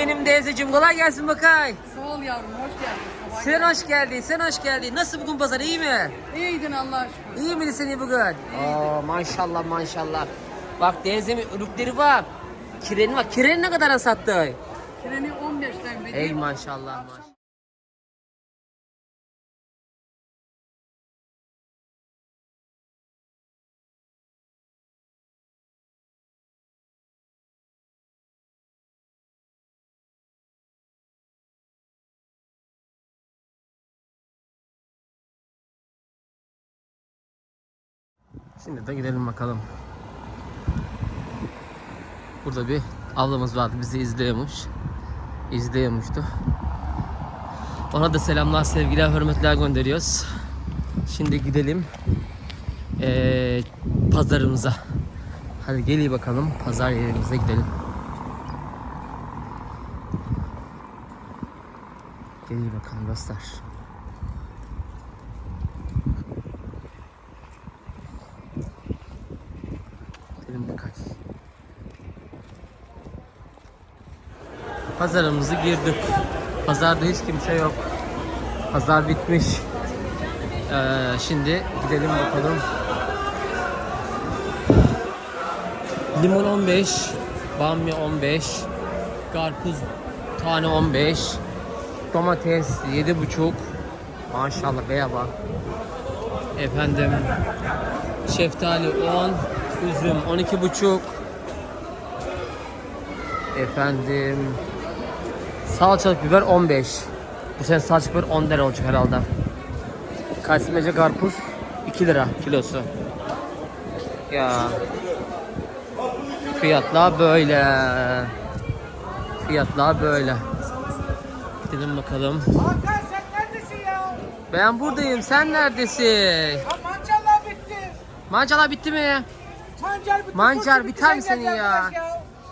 benim teyzeciğim kolay gelsin bakay. Sağ ol yavrum, hoş geldin. Sabah Sen hoş geldin, sen hoş geldin. Nasıl bugün pazar iyi mi? İyiydin Allah aşkına. İyi misin iyi bugün? Aa, maşallah maşallah. Bak teyzemin ürükleri var. Kireni var. Kireni ne kadara sattı? Treni 15'ten Ey veriyorum. maşallah maşallah. Şimdi de gidelim bakalım. Burada bir ablamız vardı bizi izliyormuş. İzliyormuştu. Ona da selamlar, sevgiler, hürmetler gönderiyoruz. Şimdi gidelim eee, pazarımıza. Hadi gelin bakalım pazar yerimize gidelim. Gelin bakalım dostlar. Gidelim bakalım. Pazarımızı girdik. Pazarda hiç kimse yok. Pazar bitmiş. Ee, şimdi gidelim bakalım. Limon 15, bamya 15, karpuz tane 15, domates 7,5. Maşallah beye bak. Efendim şeftali 10, üzüm 12,5. Efendim Salçalık biber 15. Bu sene salçalık biber 10 lira olacak herhalde. Kaysmece karpuz 2 lira kilosu. Ya. Fiyatlar böyle. Fiyatlar böyle. Gidelim bakalım. Hakan sen neredesin ya? Ben buradayım. Sen neredesin? Ya mancarlar bitti. Mancalar bitti mi? Mancar bitti. Mancar biter mi sen senin geldin ya?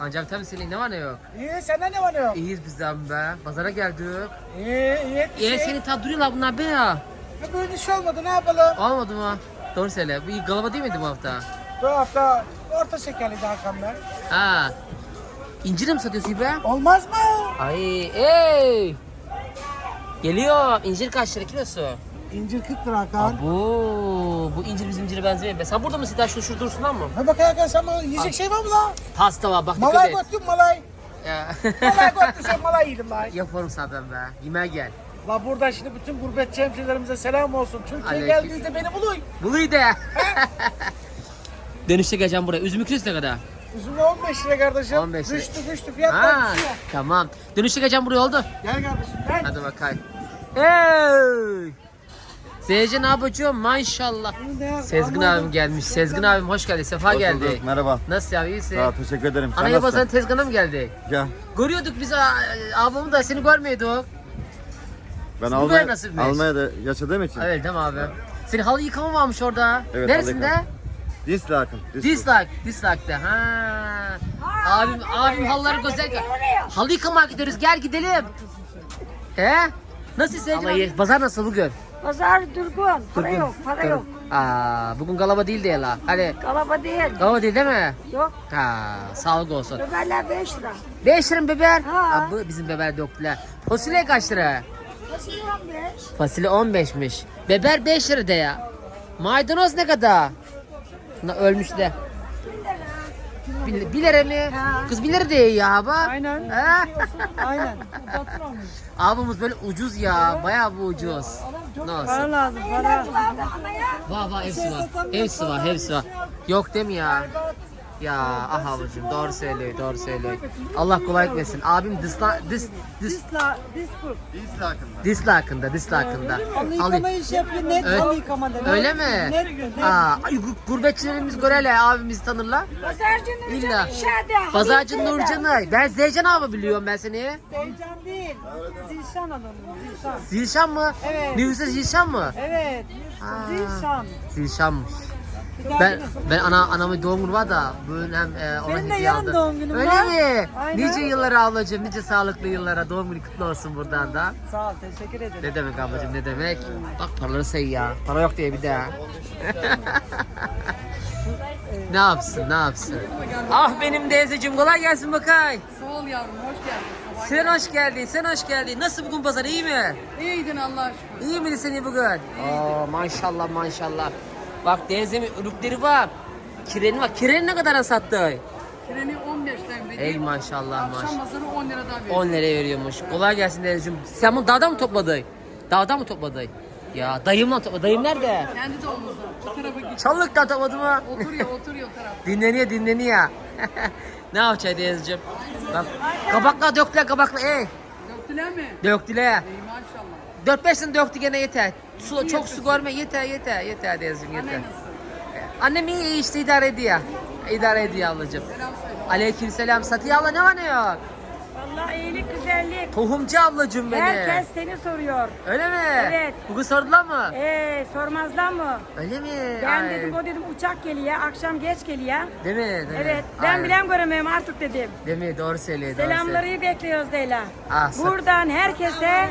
Mancar tabii senin ne var ne yok? İyi senden ne var ne yok? İyiyiz bizden be. Pazara geldik. İyi iyi. Ee şey. seni tad duruyorlar bunlar be ya. Ya Böyle iş olmadı ne yapalım? Olmadı mı? Doğru söyle. Bu iyi galaba değil miydi bu hafta? Bu hafta orta şekerliydi Hakan ben. Ha. İncir mi satıyorsun be? Olmaz mı? Ay ey. Geliyor. İncir kaç lira kilosu? İncir 40 lira Hakan. Bu bu incir bizim incire benzemiyor be. Sen burada mısın? Daha şu şurada dursundan mı? Ne bak Hakan sen bana yiyecek şey var mı la? Pasta var bak dikkat Malay et. götür malay. Ya. Malay götür sen malay yedin la. Yaparım zaten be. Yemeğe gel. La burada şimdi bütün gurbetçi hemşehrilerimize selam olsun. Türkiye Aleyküm. geldiğinizde beni bulun. Buluy de. Dönüşte geleceğim buraya. Üzümü kilosu ne kadar? Üzümü 15 lira kardeşim. 15 lira. Düştü düştü fiyatlar Ha, düşüyor. tamam. Dönüşte geleceğim buraya oldu. Gel kardeşim gel. Hadi bakayım. Hey! Seyirci ne yapacağım? Maşallah. Sezgin abim gelmiş. Sezgin abim hoş geldin. Sefa Hoş geldi. bulduk, Merhaba. Nasıl ya iyisin? Sağ ol, teşekkür ederim. Sen Ana nasılsın? yapazan tezgahına mı geldi? Gel. Görüyorduk biz a- ablamı da seni görmüyorduk. Ben Bu Almanya, nasipmiş. Almanya'da yaşadığım için. Evet değil mi abi? Senin halı yıkama varmış orada. Evet, Neresinde? halı Dislike'ım. Dislike. Dislike. Dislike'de. Ha. Abim, abim halıları güzel. Halı yıkamaya gidiyoruz. Gel gidelim. He? Nasıl Seyirci? Pazar nasıl bugün? Pazar durgun. Para Durgun. yok, para yok. Aa, bugün galaba değil diye la. Hadi Kalaba değil. galaba değil değil mi? Yok. Ha, sağlık olsun. Biberler 5 lira. 5 lira mı biber? Ha. Aa, bu bizim biber döktüler. Fasulye kaç lira? Fasulye 15. Fasulye 15'miş. Biber 5 lira de ya. Maydanoz ne kadar? Na, ölmüş de. 1 lira. 1 lira mı? Ha. Kız 1 lira diyor ya abi. Aynen. Ha? Aynen. Abimiz böyle ucuz ya. Bayağı bu ucuz. Nasıl? lazım para. Var var hepsi var. Hepsi var hepsi var. Yok değil mi ya? Ya ah abicim doğru söylüyor doğru söylüyor. Allah kolaylık versin. Abim disla dis dis Disla, diskur. Dislike'ım. dislike'ında dislike'ında. Halı yıkama işi yapıyor. Net Öyle- halı yıkama demek. Öyle mi? Net, net. Aa, ay, gu- gurbetçilerimiz görele abimizi tanırlar. Pazarcı İlla. Nurcan inşaatı. Pazarcı Nurcan'ı. Ben Zeycan abi biliyorum ben seni. Sevcan değil. Zilşan adamı. Zilşan. Zilşan mı? Evet. Nüfusa Zilşan mı? Evet. Zilşan. Zilşanmış. Ben ben ana anamın doğum günü var da bu önem e, ona Benim de hediye yarın aldım. doğum günüm Öyle var. mi? Aynen. Nice yıllara ablacığım, nice sağlıklı yıllara. Doğum günü kutlu olsun buradan da. Sağ ol teşekkür ederim. Ne demek ablacığım ne demek? Bak paraları say ya. Para yok diye bir daha. ne yapsın ne yapsın? Ah benim teyzeciğim kolay gelsin bakay. Sağ ol yavrum, hoş geldin. Sen hoş geldin, sen hoş geldin. Nasıl bugün pazar iyi mi? İyiydin Allah'a şükür. İyi mi seni bugün? Oo, maşallah maşallah. Bak denizin ürükleri var. Kireni var. Kireni ne kadar sattı? Treni 15'ten vereyim. Ey maşallah Akşam maşallah. pazarı 10 liradan veriyorum. 10 liraya veriyormuş. Kolay gelsin denizciğim. Sen bunu dağdan mı topladın? Dağdan mı topladın? Ya dayımla topladı. Dayım nerede? Kendi de omuzda. O tarafa git. Çalılıktan topladı mı? Oturuyor oturuyor o taraf. dinleniyor dinleniyor. ne yapacağız denizciğim? Bak kabakla döktüler kabakla. Ey Döktüler mi? döktüler. Maşallah. 4-5 tane döktü gene yeter. Su, çok su görme yeter yeter yeter denizciğim yeter. Annen nasıl? Annem iyi iyi işte idare ediyor. İdare ediyor ablacığım. Selam söyle. Aleyküm selam. Satiye abla ne var ne yok? Vallahi iyilik güzellik. Tohumcu ablacığım beni. Herkes seni soruyor. Öyle mi? Evet. Bugün sordular mı? Ee, sormazlar mı? Öyle mi? Ben Ay. dedim o dedim uçak geliyor, akşam geç geliyor. Değil mi? Değil mi? Evet, ben Ay. bilen göremiyorum artık dedim. Değil mi? Doğru söylüyor. doğru Selamları söylüyor. bekliyoruz Leyla. Ah, Buradan herkese,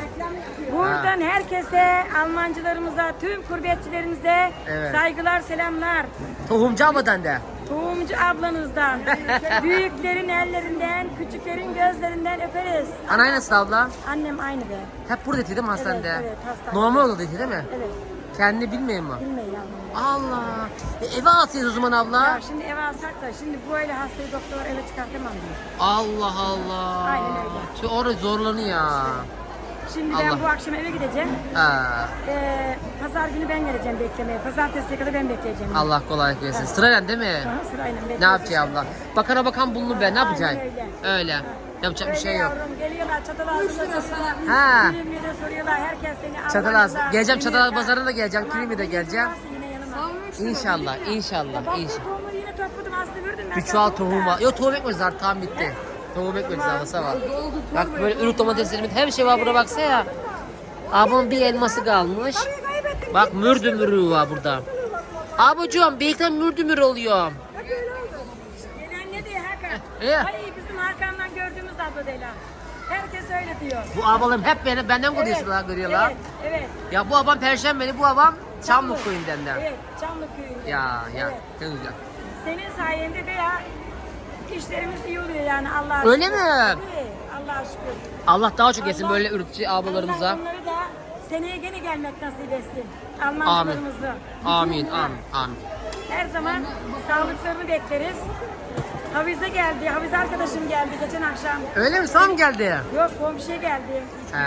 buradan herkese, Almancılarımıza, tüm kurbiyetçilerimize Evet. saygılar, selamlar. Tohumcu abladan da. Tohumcu ablanızdan, büyüklerin ellerinden, küçüklerin gözlerinden öperiz. Anay nasıl abla? Annem aynı be. Hep burada değil mi hastanede? evet, hastanede. Normal oldu değil mi? Evet, Kendini bilmiyor mu? bilmeyin yavrum. Allah. E, eve atıyoruz o zaman abla. Ya şimdi eve alsak da şimdi böyle hastayı doktor eve çıkartamam diyor. Allah Allah. Aynen öyle. Şu orada zorlanıyor. Şimdi ben Allah. bu akşam eve gideceğim. Ha. Ee, pazar günü ben geleceğim beklemeye. Pazartesiye kadar ben bekleyeceğim. Allah kolaylık versin. Sırayla değil mi? Aha, sırayla Ne yapacağız abla? Bakana bakan bulunur be. Ne Aynen yapacaksın? öyle. Öyle. Yapacak bir Öyle şey yok. yavrum geliyorlar çatal ağzında soruyorlar. Ha. Kilimli de soruyorlar herkes seni Çatal ağzı- geleceğim, çatal bilmiyorlar. pazarına da geleceğim, Ama Kilimli de geleceğim. yine yanıma. İnşallah, inşallah, Bak bu inşallah. tohumu yine topladım aslında gördün mü? Bir çuval tohum var. Yok tohum ekmez zaten tam bitti. Tohum zaten sağ ol. Bak böyle ürün domateslerim her şey var burada baksa ya. Abim bir elması kalmış. Bak mürdümürü var burada. Abucuğum birlikte mürdümür oluyor. Gelen ne diyor Hakan? İyi. Ay bizim Hakan'dan gördüğümüz abla Dela. Herkes öyle diyor. Bu abalarım hep beni benden görüyorlar, görüyorlar. Evet, evet. Ya bu abam Perşembeli, bu abam Çamlık köyünden de. Evet, Çamlık köyünde. Ya ya ne güzel. Senin sayende de ya işlerimiz iyi oluyor yani Allah'a Öyle şükür. mi? Tabii, Allah'a şükür. Allah daha çok etsin Allah- böyle abalarımıza. Allah onları da seneye gene gelmek nasip etsin. Almancılarımızı. Amin, amin, amin. Her zaman sağlıklarını bekleriz. Havize geldi, Havize arkadaşım geldi geçen akşam. Öyle mi? Sana mı geldi? Yok komşuya geldi. He.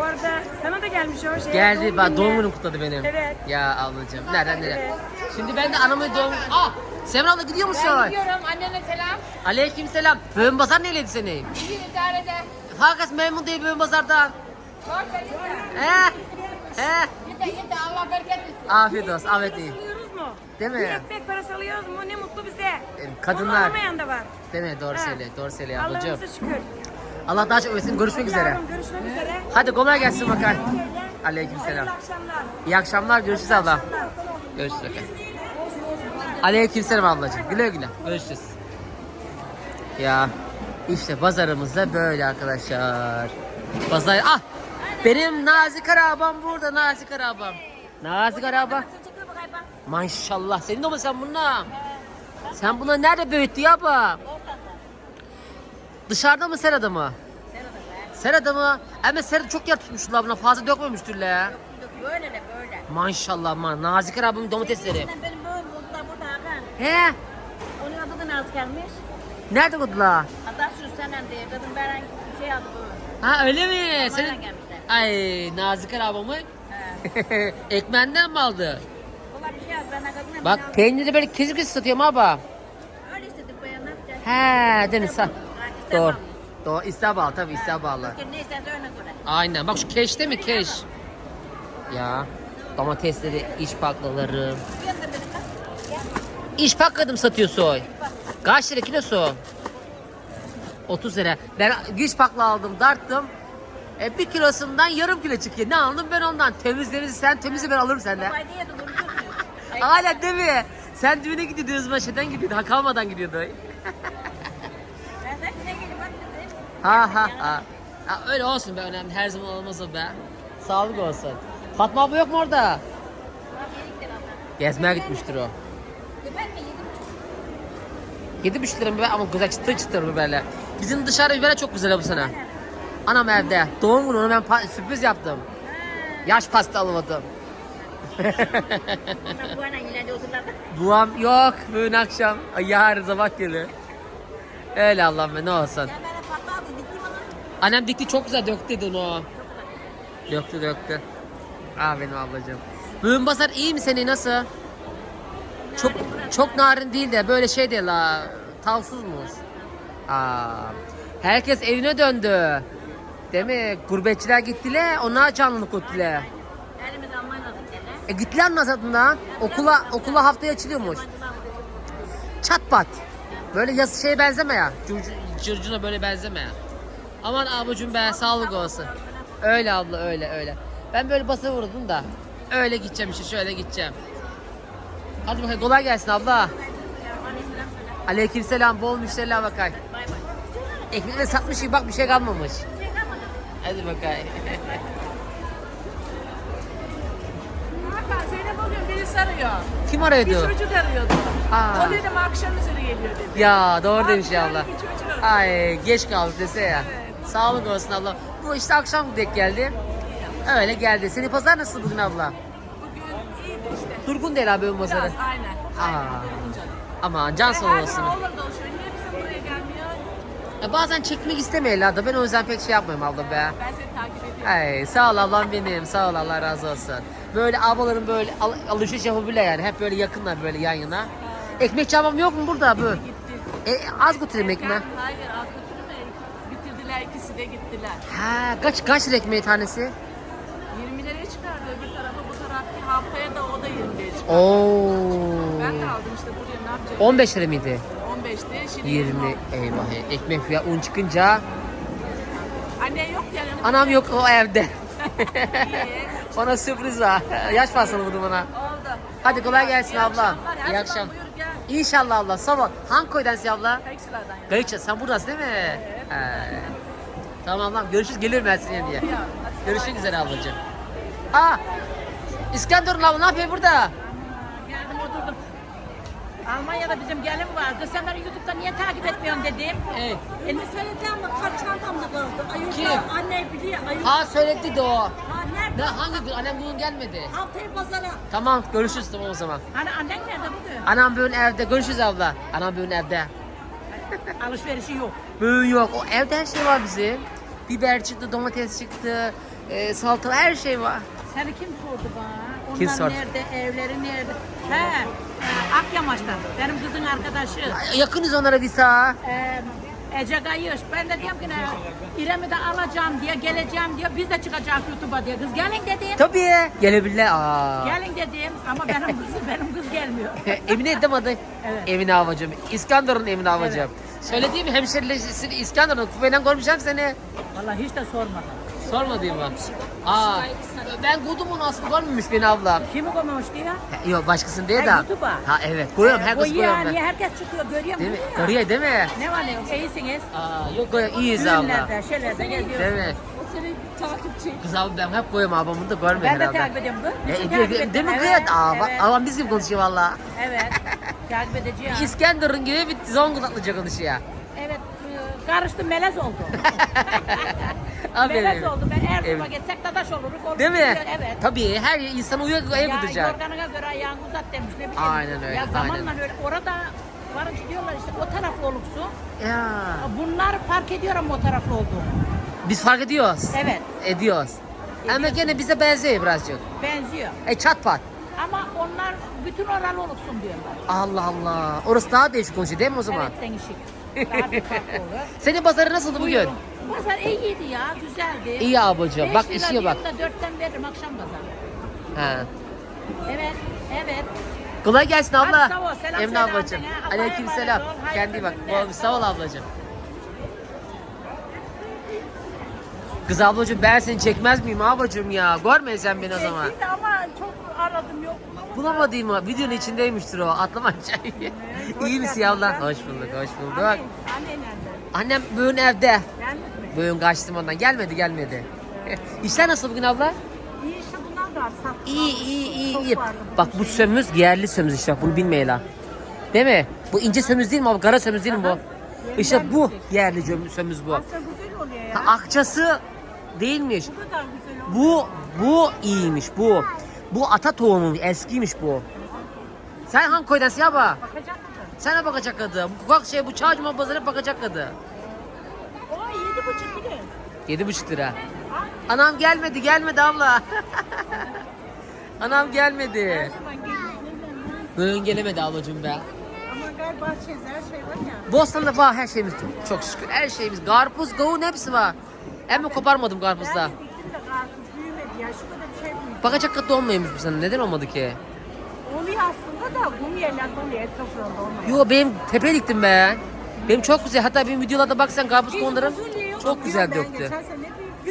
Orada sana da gelmiş o şey. Geldi, bak doğum günüm kutladı benim. Evet. Ya ablacığım, nereden nereye? Evet. Şimdi ben de anamın doğum... Ah! Semra abla gidiyor musun? Gidiyorum annene selam. Aleyküm selam. Böğün Bazar neyledi seni? İyi idarede. Herkes memnun değil Böğün Bazar'dan. Var. He? He? Yeter yeter Allah bereket versin. Afiyet olsun, afiyet iyi. Mu? Değil mi? Bir ekmek parası alıyoruz mu? Ne mutlu bize. kadınlar- Onu alamayan da var. Değil mi? Doğru söyle, doğru söyle ablacığım. Allah'ımıza şükür. Allah daha çok versin. Görüşmek üzere. Yavrum, görüşmek üzere. Hadi kolay gelsin bakalım. Aleyküm selam. Hayırlı akşamlar. İyi akşamlar, görüşürüz abla. Görüşürüz bakalım. Aleyküm selam ablacığım. Güle güle. Görüşürüz. Ya işte pazarımızda böyle arkadaşlar. Pazar... Ah! Benim Nazik arabam burada Nazik arabam. Nazik araba. Maşallah. Senin de mi sen bununla? Sen bunu nerede büyüttü ya bu? Dışarıda mı serada mı? Serada mı? Ama serada çok yer tutmuşlar buna fazla dökmemiştir la. Böyle de böyle. Maşallah man. Nazik arabamın domatesleri. Benim böyle burada burada Hakan. He? Onun adı da Naz gelmiş. Nerede kutla? Hatta şu senen diye kadın veren şey adı bu. Ha öyle mi? Senin... gelmişler. Ay Nazik arabamı He. ekmenden mi aldı? Valla bir şey yaz ben kadına Bak peyniri böyle kesik kesik satıyorum abi. Öyle istedik bayan ne yapacak? He. Ha, İstanbul. Doğru. Doğru. İstanbul tabii İstanbul'da. Bakın Ne isterse öyle göre. Aynen. Bak şu keş değil mi keş? Ya domatesleri, iç baklaları. Bir. İş pakladım satıyorsun. Kaç lira kilosu? 30 lira. Ben güç pakla aldım, darttım. E, bir kilosundan yarım kilo çıkıyor. Ne aldım ben ondan? Temizlerinizi sen temizle ben alırım senden. Hala değil mi? Sen düğüne gidiyordun, gidiyordun, Hakalma'dan gidiyordun. Gelip bak dedim. Ha ha ha. ha. Öyle olsun be önemli. Her zaman olmaz o be. Sağlık olsun. Fatma abla yok mu orada? Gezmeye gitmiştir o. Ben mi yedim? Yedi buçuk lira biber ama güzel çıtır çıtır biberler. Bizim dışarı biberler çok güzel bu sene. Anam evde. Doğum günü ona ben sürpriz yaptım. Yaş pasta almadım. Buam yok bugün akşam. Yarın sabah gelir. Öyle Allah'ım be ne olsun. Onu. Annem dikti çok güzel döktü onu. Döktü döktü. Ah benim ablacığım. Bugün basar iyi mi seni nasıl? Çok çok narin değil de böyle şey değil la. Tavsızmış. Aa, herkes evine döndü. Değil mi? Gurbetçiler gittiler, onlar canlılık gene. E gittiler azadından? Okula okula haftaya açılıyormuş. Çat pat. Böyle yaz şeye benzeme ya. Curcuna böyle benzeme ya. Aman ablacığım be sağlık olsun. Öyle abla öyle öyle. Ben böyle basa vurdum da. Öyle gideceğim işte şöyle gideceğim. Hadi bakayım kolay gelsin abla. Aleykümselam bol müşteriler bakay. Ekmekle satmış gibi bak bir şey kalmamış. Hadi. Hakan Zeynep o gün beni sarıyor. Kim Bir arıyordu? çocuk arıyordu. Aa. O dedim akşam üzeri geliyor dedi. Ya doğru demiş ya abla. bir. Ay geç kaldı dese ya. Sağlık olsun abla. Bu işte akşam denk geldi. Öyle geldi. Senin pazar nasıl bugün abla? İşte. Durgun değil abi bu pazarı. Biraz aynen. Aa. Aynen. durgun canım. Aman can sağ Her olsun. zaman olur da oluşuyor. Niye bizim buraya gelmiyor? Ya bazen çekmek istemeyiler da ben o yüzden pek şey yapmıyorum abla be. Ben seni takip ediyorum. Ay sağ ol ablam benim. Sağ ol Allah razı olsun. Böyle ablaların böyle al- alışveriş yapabilir yani. Hep böyle yakınlar böyle yan yana. Ekmek çabam yok mu burada bu? E, az götüreyim ekmeği. Hayır az götürme. Bitirdiler ikisi de gittiler. Ha kaç kaç lira ekmeği tanesi? 20 liraya çıkardı öbür tarafa bu tarafta haftaya da o da 20 liraya çıkardı. Oo. Ben de aldım işte buraya ne yapacağım? 15 lira mıydı? 15'ti şimdi 20 20. eyvah ekmek fiyat un çıkınca Anne yok yani. anam yok o evde. Bana sürpriz var. Yaş pastası buldu bana. Oldu. Hadi kolay gelsin İyi abla. akşamlar. Her İyi zaman akşam. Buyur gel. İnşallah abla. Sabah. Hangi koydansın abla? Kayıkçılardan ya. Gayıkça sen buradasın değil mi? He. Tamam lan görüşürüz gelirim ben senin diye. Görüşmek üzere ablacığım. Aa! İskenderun abla ne yapıyor burada? Almanya'da bizim gelin vardı. Sen beni YouTube'da niye takip etmiyorsun dedim. Evet. E ne söyleyeceğim bak kaç çantamda kaldı. Ayıpta Kim? anne biliyor. Ayıp. Ha söyledi de o. Ha nerede? Ne hangi gün? Annem bugün gelmedi. Haftaya pazara. Tamam görüşürüz tamam o zaman. Hani annen nerede bugün? Anam bugün evde. Görüşürüz abla. Anam bugün evde. Alışverişi yok. Bugün yok. O evde her şey var bizim. Biber çıktı, domates çıktı, e, salata her şey var. Seni kim sordu bana? Onlar Kim sordu? nerede? Evleri nerede? He, e, Akyamaç'tan. Benim kızın arkadaşı. Yakınız onlara bir sağa. E, Ece Gayış. Ben de diyorum ki ne? İrem'i de alacağım diye, geleceğim diye. Biz de çıkacağız YouTube'a diye. Kız gelin dedim. Tabii. Gelebilirler. Aa. Gelin dedim ama benim kız, benim kız gelmiyor. Emine değil mi adı? Evet. Emine Havacım. İskenderun Emine Havacım. Söylediğim hemşerileşsin İskenderun. Kufayla görmeyeceğim seni. Vallahi hiç de sormadım. Sormadığım var. Aa, ben kudum onu aslında görmemiş beni ablam. Kimi koymamış diye? Ha, Yok başkasını değil Ha, de. YouTube'a. Ha evet. Koyuyorum herkes o koyuyorum ya, ben. niye herkes çıkıyor görüyor Değil mi? musun? Görüyor değil mi? Ne var ne yok? İyisiniz. Aa, yok koyuyorum. İyiyiz abla. Düğünlerde, şeylerde geziyorsunuz. Değil mi? O senin takipçi. Kız abi ben hep koyuyorum ablamı da görmüyor Ben de herhalde. takip ediyorum bu. E, ediyor, takip ettim? değil mi Evet, kız? Aa, bak, evet, ablam biz gibi konuşuyor valla. evet. takip edeceğim. İskenderun gibi bir Zonguldaklıca konuşuyor. Evet. Karıştı melez oldu. Aferin. melez oldu. Ben Erzurum'a Evet. gitsek dadaş oluruz. orada Değil mi? gidiyor, Evet. Tabii her insan uyuyor Ya uyuyacak. yorganına göre ayağını uzat demiş ne bileyim. Aynen öyle, Ya zamanla aynen. öyle orada varınca diyorlar işte o taraflı olursun. Ya. Bunlar fark ediyor ama o taraflı olduğunu. Biz fark ediyoruz. Evet. Ediyoruz. Ama gene bize benziyor birazcık. Benziyor. E çat pat. Ama onlar bütün oralı olursun diyorlar. Allah Allah. Orası daha değişik konuşuyor değil mi o zaman? Evet sen işik. Daha bir farklı olur. Senin pazarı nasıldı bugün? Buyurun. Pazar iyiydi ya, güzeldi. İyi ablacığım. Beş Bak lira işe bak. diyorum da dörtten veririm akşam pazarı. Ha. Evet, evet. Kolay gelsin abla. Hadi sağ ol, selam Emine söyle ablacığım. annene. Allah'a Aleyküm emanet selam. ol, hayırlı Kendi bak. günler. Bol- Sağ ol ablacığım. Kız ablacığım ben seni çekmez miyim ablacığım ya? Görme sen beni o zaman. Çekti ama çok aradım yok. Bulamadığım? Videonun içindeymiştir o. Atlama aşağı. İyi misin ya abla? Hoş bulduk, hoş bulduk. Anne, anne nerede? Annem bugün evde. Gelmedi mi? Bugün kaçtım ondan. Gelmedi, gelmedi. İşler nasıl bugün abla? İyi işte bunlar da var. Sat. İyi, iyi, iyi, iyi. Bak bu şey. sömüz yerli sömüz işte. Bunu bilmeyin ha. Değil mi? Bu ince sömüz değil mi abi? Kara sömüz değil mi bu? İşte bu Yeniden yerli sömüz, bu. Aslında güzel oluyor ya. Ha, akçası değilmiş. Bu kadar güzel oldu. Bu bu iyiymiş bu. Bu ata tohumu eskiymiş bu. Sen hangi koydansın ya ba? Bakacak mısın? Sana bakacak adı. Bu bak şey bu çağcıma pazarı bakacak adı. O yedi buçuk kilo. Yedi buçuk lira. Anam gelmedi gelmedi abla. Anam gelmedi. Bugün gelemedi ablacığım be. Ama galiba şey, her şey var ya. Bostan'da var her şeyimiz çok şükür. Her şeyimiz. Karpuz, kavun hepsi var. Hem koparmadım karpuzda. Ben de diktim de karpuz büyümedi ya. Şu kadar bir şey Bakacak kadar olmuyormuş bu sene. Neden olmadı ki? Oluyor aslında da kum yerlerde oluyor. Et toprağında olmuyor. Yo benim tepe diktim ben. Benim çok güzel. Hatta benim videolarda baksan karpuz kondurum. Çok güzel döktü.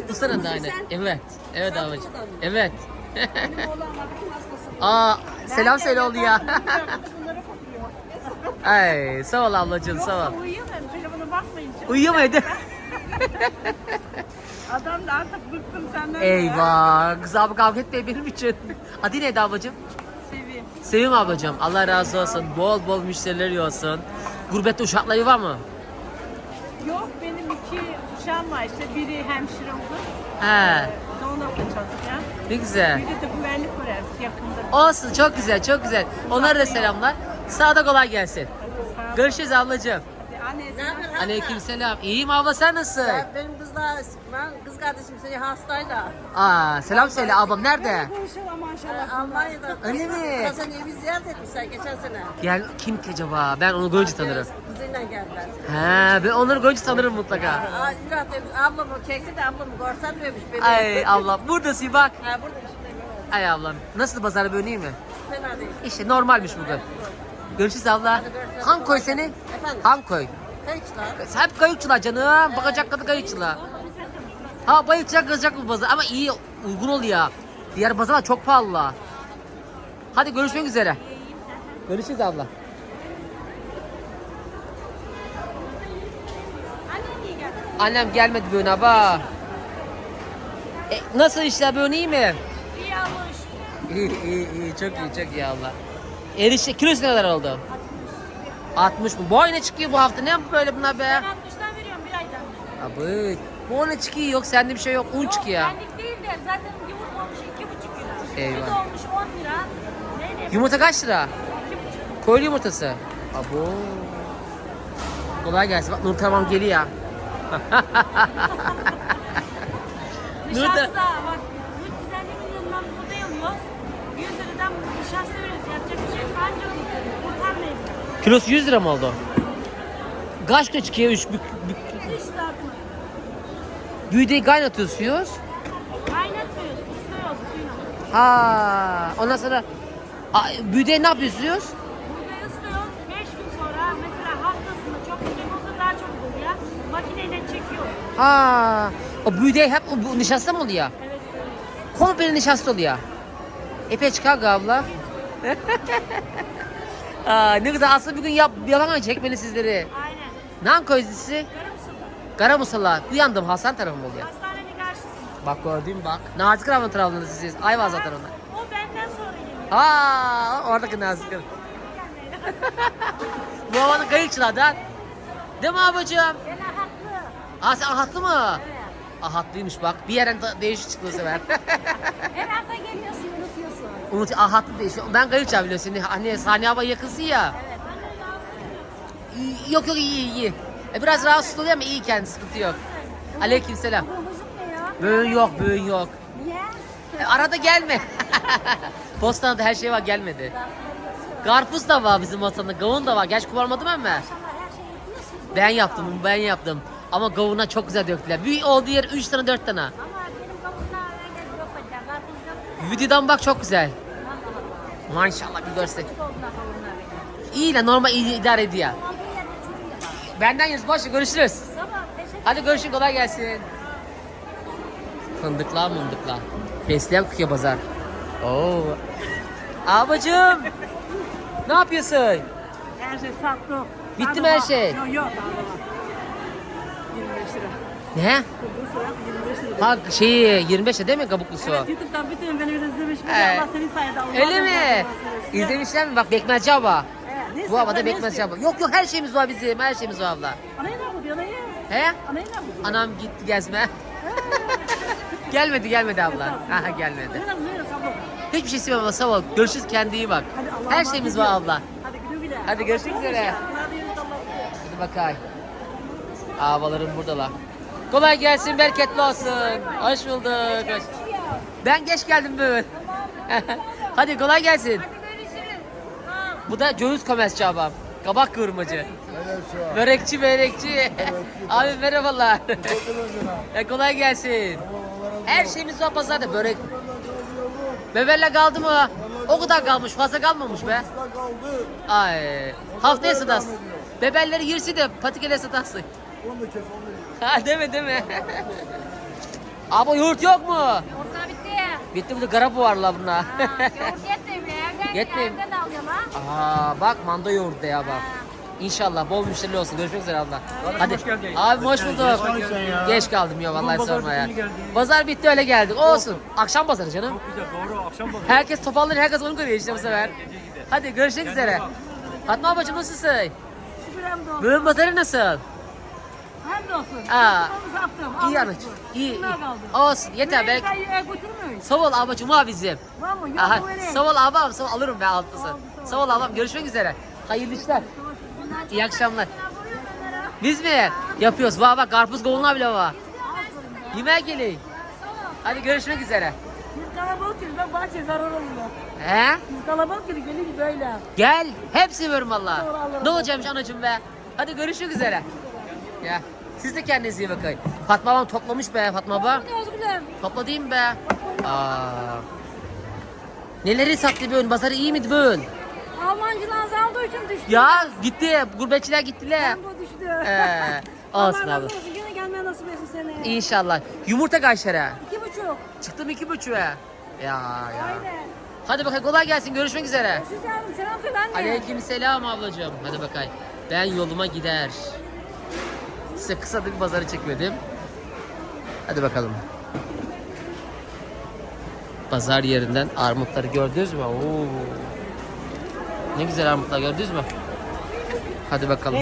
Bu sene de aynı. Evet. Evet ablacığım. Evet. Aa selam söyle oldu ya. Ay sağ ol ablacığım sağ ol. Uyuyamıyorum. Telefona bakmayınca. Uyuyamaydı. Adam da artık bıktım senden. Eyvah. Kız abi kavga etmeyin benim için. Adı neydi ablacığım? Sevi. Sevim ablacığım. Allah razı olsun. Bol bol müşterileri olsun. Gurbette uşakları var mı? Yok benim iki uşağım var işte. Biri hemşire oldu. He. Sonra da çalışıyor. Ne güzel. Biri de güvenlik görevlisi yakında. Olsun çok güzel çok güzel. Onlara da selamlar. Sağda kolay gelsin. Görüşürüz ablacığım. Annesi. Aleyküm selam. İyiyim abla sen nasılsın? Benim kızlar, ben kız kardeşim seni hastaydı. Aa selam söyle ablam nerede? Konuşuyor maşallah. Almanya'da. Öyle mi? Sen evi ziyaret etmişler geçen sene. Gel kim ki acaba? Ben onu görünce tanırım. Kızıyla geldiler. He ben onları görünce tanırım mutlaka. Aa, İlhat demiş, ablamı çekti de ablamı görsen demiş beni. Ay ablam buradasın bak. Ha burada işte Ay ablam nasıl pazar böyle iyi mi? fena değil. İşte normalmiş bugün. Görüşürüz abla. Hangi koy seni? Efendim? Hangi koy? Kayıçlar. Hep kayıkçılar canım. Bakacak kadar kayıkçılar. Ha bayılacak kızacak bu pazar ama iyi uygun oluyor. Diğer pazarlar çok pahalı. Hadi görüşmek üzere. Görüşürüz abla. Annem gelmedi böyle abla. E, nasıl işler böyle iyi mi? İyi almış. İyi iyi iyi çok iyi çok iyi abla. Erişte kilosu ne kadar oldu? 60 mı? Boy ne çıkıyor bu hafta? Ne böyle bunlar be? 60'dan veriyorum bir aydan. Abi bu ne çıkıyor yok sende bir şey yok un çıkıyor. Benlik değil de zaten yumurta olmuş 2,5 lira. Eyvah. Süt olmuş 10 lira. Ne ne? Yumurta kaç lira? Koyulu yumurtası. Abo. Kolay gelsin. Bak Nur tamam geliyor. Nur Nişasta da bak nişasta veriyoruz. Yapacak bir şey yok. Anca kurtarmayız. kilosu 100 lira mı oldu? Kaç kilo çıkıyor? Üç bük, bük. Hiç dağıtma. Büyüdeyi kaynatıyorsunuz. Kaynatmıyoruz. Isıtıyoruz suyla. Ha, ondan sonra a, büyüdeyi ne yapıyorsunuz? Buğdayı ısıtıyoruz. 5 gün sonra mesela haftasında çok sıcak olsa daha çok oluyor. Makineyle çekiyor. Ha, o büyüdeyi hep o, bu nişasta mı oluyor? Evet. Komple nişasta oluyor. Epey çıkar abla. Aa, ne güzel aslında bir gün yap, yalan çekmeli sizleri. Aynen. Nan koy dizisi? Görür müsün? Kara Musalla. Uyandım Hasan tarafı mı oluyor? Hastanenin karşısında. Bak gördün bak. Nazik Rahman tarafında siz. Ayvaz onlar. O benden sonra geliyor. Aa, oradaki Nazik Rahman. Bu havanın kayıkçılardan. Değil mi abicim? Ben haklı. Aa sen ahatlı mı? Evet. Ahatlıymış bak. Bir yerden da- değişik çıktı bu sefer. Her hafta geliyorsun Unut ahatlı değişik. Ben kayıkçı biliyorsun. Hani Saniye abla yakınsın ya. Evet. Yok yok iyi iyi. E, biraz rahatsız oluyor ama iyi kendi sıkıntı yok. Ne ya? Böğün yok böğün yok. Niye? E, arada gelme. Bostan'da her şey var gelmedi. Karpuz da var bizim Bostan'da. Kavun da var. Gerçi kuvarmadım ama. Ben yaptım ben yaptım. Ama kavuna çok güzel döktüler. Bir olduğu yer 3 tane 4 tane. Videodan bak çok güzel. Maşallah bir benim. İyi lan normal iyi idare ediyor. Benden yeriz boş ver, görüşürüz. Hadi görüşün kolay gelsin. Fındıklar mındıklar. Besleyen kukiye pazar. Oo. Abacım. ne yapıyorsun? Her şey sattı. Bitti mi her şey? Yok yok. 25 lira. Ne? Bu sıra 25 lira. Ha şeyi 25 değil mi kabuklu su? YouTube'dan bütün beni izlemiş. De Evet. Allah senin sayede Allah Öyle mi? İzlemişler mi? Bak Bekmezci abla. Evet, ne Bu ne Bekmezci abla. Yok yok her şeyimiz var bizim. Her şeyimiz var abla. Ana ne diyor? Ne He? Anayla mı? Anam gitti gezme. gelmedi gelmedi abla. Aha gelmedi. Hiçbir şey istemem abla sağ ol. Görüşürüz kendine iyi bak. Her şeyimiz var abla. Hadi güle güle. Hadi görüşmek üzere. Hadi bakay. Avalarım buradalar. Kolay gelsin, bereketli olsun. Hoş bulduk. Hoş- Ben geç geldim bugün. Hadi kolay gelsin. Bu da göğüs komersçi abam. Kabak kıvırmacı. Börekçi börekçi. Abi merhabalar. e, kolay gelsin. Her şeyimiz var pazarda börek. Bebelle kaldı mı? O kadar kalmış fazla kalmamış be. Ay. Haftaya satas. Bebelleri yersi de patikele satarsın. Onu da kes onu Ha deme deme. Abi yoğurt yok mu? Orta bitti. Bitti burada garap var la buna. Yoğurt yetmiyor. Evden, Yetmiyor. evden alıyorum ha. Aa bak manda yoğurt de ya bak. İnşallah bol müşterili olsun. Görüşmek üzere abla. Hadi. Abi hoş bulduk. Geç kaldım ya vallahi sorma ya. Pazar bitti öyle geldik. Olsun. Akşam pazarı canım. Doğru akşam pazarı. Herkes topalları herkes onu görüyor işte bu sefer. Hadi görüşmek üzere. Fatma ablacığım nasılsın? Şükür. Bugün pazarı nasıl? Hamdolsun. Aa. Sattım. İyi anacığım. İyi. iyi. Bunlar kaldı. Olsun yeter Buraya be. sayı e, götürmüyor. Sağ ol abacığım o bizim. Mı? Yok Aha, sağ ol abam, sağ ol, alırım ben altısı. Sağ ol abam, görüşmek üzere. Hayırlı işler. İyi akşamlar. Biz mi? Yapıyoruz. Bak bak karpuz kavunlar bile var. Yemeğe gelin. Hadi görüşmek üzere. Biz kalabalık gibi ben bahçe zarar oluyor. He? Biz kalabalık gibi gelin böyle. Gel. Hepsini veririm valla. Ne olacakmış anacığım be. Hadi görüşmek üzere. Ya. Siz de kendinize iyi bakın. Fatma abam toplamış be Fatma. Özgürüm. Topla mi be? Aa. Neleri sattı bugün? Pazarı iyi miydi bugün? Almancılar azaldığı için düştü. Ya gitti. Gurbetçiler gittiler. Bu düştü. Ee, olsun Allah abi. olsun. Gene gelmeye nasip etsin seni. İnşallah. Yumurta kaç lira? İki buçuk. Çıktım iki buçuğa. Ya ya. Aynen. Hadi bakayım kolay gelsin. Görüşmek üzere. Siz yavrum selam söyle anne. Aleyküm selam ablacığım. Hadi bakayım. Ben yoluma gider. Size kısa bir pazarı çekmedim. Hadi bakalım. Pazar yerinden armutları gördünüz mü? Oo. Ne güzel armutlar gördünüz mü? Hadi bakalım.